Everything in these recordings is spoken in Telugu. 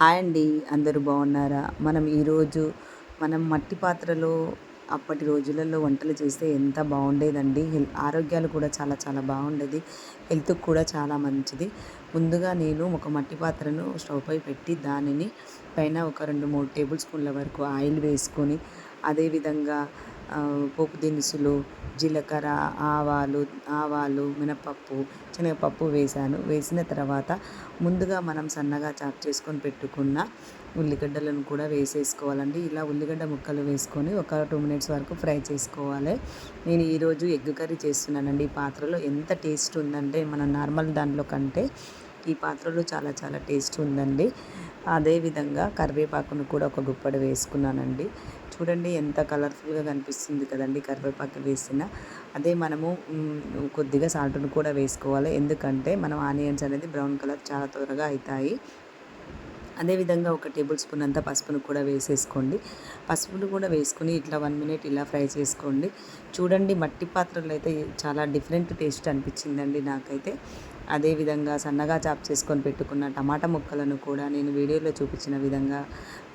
హాయ్ అండి అందరూ బాగున్నారా? మనం ఈరోజు మనం మట్టి పాత్రలో అప్పటి రోజులలో వంటలు చేస్తే ఎంత బాగుండేదండి. హెల్ ఆరోగ్యాలు కూడా చాలా చాలా బాగుండేది. హెల్త్కి కూడా చాలా మంచిది. ముందుగా నేను ఒక మట్టి పాత్రను స్టవ్ పై పెట్టి దానిని పైన ఒక రెండు మూడు టేబుల్ స్పూన్ల వరకు ఆయిల్ వేసుకొని అదేవిధంగా పోపు దినుసులు జీలకర్ర ఆవాలు ఆవాలు మినపప్పు శనగపప్పు వేసాను వేసిన తర్వాత ముందుగా మనం సన్నగా చాప్ చేసుకొని పెట్టుకున్న ఉల్లిగడ్డలను కూడా వేసేసుకోవాలండి. ఇలా ఉల్లిగడ్డ ముక్కలు వేసుకొని ఒక టూ మినిట్స్ వరకు ఫ్రై చేసుకోవాలి. నేను ఈరోజు ఎగ్ కర్రీ చేస్తున్నానండి. ఈ పాత్రలో ఎంత టేస్ట్ ఉందంటే మన నార్మల్ దాంట్లో కంటే ఈ పాత్రలో చాలా చాలా టేస్ట్ ఉందండి. అదేవిధంగా కరివేపాకును కూడా ఒక గుప్పడి వేసుకున్నానండి. చూడండి ఎంత కలర్ఫుల్గా కనిపిస్తుంది కదండి కరివేపాకు వేసిన. అదే మనము కొద్దిగా సాల్ట్ను కూడా వేసుకోవాలి. ఎందుకంటే మనం ఆనియన్స్ అనేది బ్రౌన్ కలర్ చాలా త్వరగా అవుతాయి అదేవిధంగా ఒక టేబుల్ స్పూన్ అంతా పసుపును కూడా వేసేసుకోండి. పసుపును కూడా వేసుకుని ఇట్లా వన్ మినిట్ ఇలా ఫ్రై చేసుకోండి. చూడండి మట్టి పాత్రలు అయితే చాలా డిఫరెంట్ టేస్ట్ అనిపించిందండి నాకైతే. అదేవిధంగా సన్నగా చాప్ చేసుకొని పెట్టుకున్న టమాటా ముక్కలను కూడా నేను వీడియోలో చూపించిన విధంగా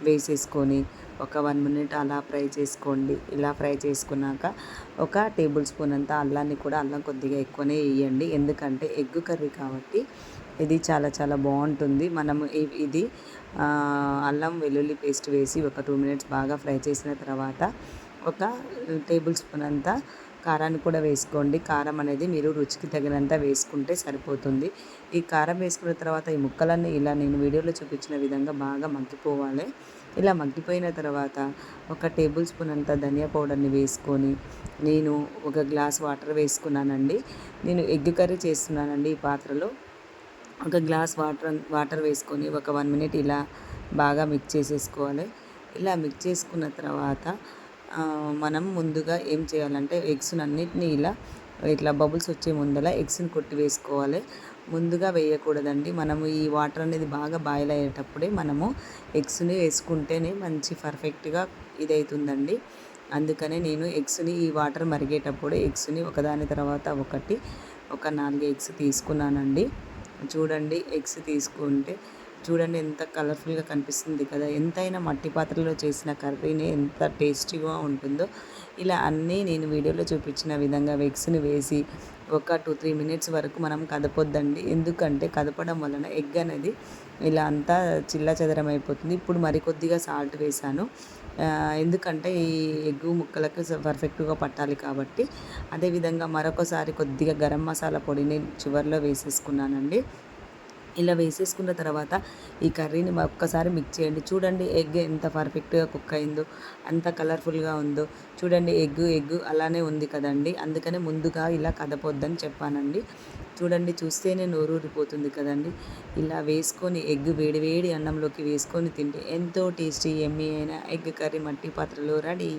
వేసేసుకొని ఒక వన్ మినిట్ అలా ఫ్రై చేసుకోండి. ఇలా ఫ్రై చేసుకున్నాక ఒక టేబుల్ స్పూన్ అంతా అల్లాన్ని కూడా అల్లం కొద్దిగా ఎక్కువనే వేయండి. ఎందుకంటే ఎగ్ కర్రీ కాబట్టి ఇది చాలా చాలా బాగుంటుంది. మనము ఇది అల్లం వెల్లుల్లి పేస్ట్ వేసి ఒక టూ మినిట్స్ బాగా ఫ్రై చేసిన తర్వాత ఒక టేబుల్ స్పూన్ అంతా కారాన్ని కూడా వేసుకోండి. కారం అనేది మీరు రుచికి తగినంత వేసుకుంటే సరిపోతుంది. ఈ కారం వేసుకున్న తర్వాత ఈ ముక్కలన్నీ ఇలా నేను వీడియోలో చూపించిన విధంగా బాగా మగ్గిపోవాలి. ఇలా మగ్గిపోయిన తర్వాత ఒక టేబుల్ స్పూన్ అంత ధనియా పౌడర్ని వేసుకొని నేను ఒక గ్లాస్ వాటర్ వేసుకున్నానండి. నేను ఎగ్ కర్రీ చేస్తున్నానండి ఈ పాత్రలో. ఒక గ్లాస్ వాటర్ వాటర్ వేసుకొని ఒక వన్ మినిట్ ఇలా బాగా మిక్స్ చేసేసుకోవాలి. ఇలా మిక్స్ చేసుకున్న తర్వాత మనం ముందుగా ఏం చేయాలంటే ఎగ్స్ అన్నిటిని ఇలా ఇట్లా బబుల్స్ వచ్చే ముందల ఎగ్స్ని కొట్టి వేసుకోవాలి. ముందుగా వేయకూడదండి. మనము ఈ వాటర్ అనేది బాగా బాయిల్ అయ్యేటప్పుడే మనము ఎగ్స్ని వేసుకుంటేనే మంచి పర్ఫెక్ట్గా ఇదవుతుందండి అందుకనే నేను ఎగ్స్ని ఈ వాటర్ మరిగేటప్పుడు ఎగ్స్ని ఒకదాని తర్వాత ఒకటి ఒక నాలుగు ఎగ్స్ తీసుకున్నానండి. చూడండి ఎగ్స్ తీసుకుంటే చూడండి ఎంత కలర్ఫుల్గా కనిపిస్తుంది కదా. ఎంతైనా మట్టి పాత్రలో చేసిన కర్రీని ఎంత టేస్టీగా ఉంటుందో. ఇలా అన్నీ నేను వీడియోలో చూపించిన విధంగా వెగ్స్ని వేసి ఒక టూ త్రీ మినిట్స్ వరకు మనం కదపొద్దండి. ఎందుకంటే కదపడం వలన ఎగ్ అనేది ఇలా అంతా చిల్ల చెదరం అయిపోతుంది. ఇప్పుడు మరికొద్దిగా సాల్ట్ వేసాను. ఎందుకంటే ఈ ఎగ్గు ముక్కలకు పర్ఫెక్ట్గా పట్టాలి కాబట్టి. అదేవిధంగా మరొకసారి కొద్దిగా గరం మసాలా పొడిని చివరిలో వేసేసుకున్నానండి. ఇలా వేసేసుకున్న తర్వాత ఈ కర్రీని ఒక్కసారి మిక్స్ చేయండి. చూడండి ఎగ్ ఎంత పర్ఫెక్ట్గా కుక్ అయిందో అంత కలర్ఫుల్గా ఉందో. చూడండి ఎగ్ ఎగ్ అలానే ఉంది కదండి. అందుకనే ముందుగా ఇలా కదపొద్దని చెప్పానండి. చూడండి చూస్తేనే నోరూరిపోతుంది కదండి. ఇలా వేసుకొని ఎగ్ వేడివేడి అన్నంలోకి వేసుకొని తింటే ఎంతో టేస్టీ ఎమ్మీ అయిన ఎగ్ కర్రీ మట్టి పాత్రలో రెడీ.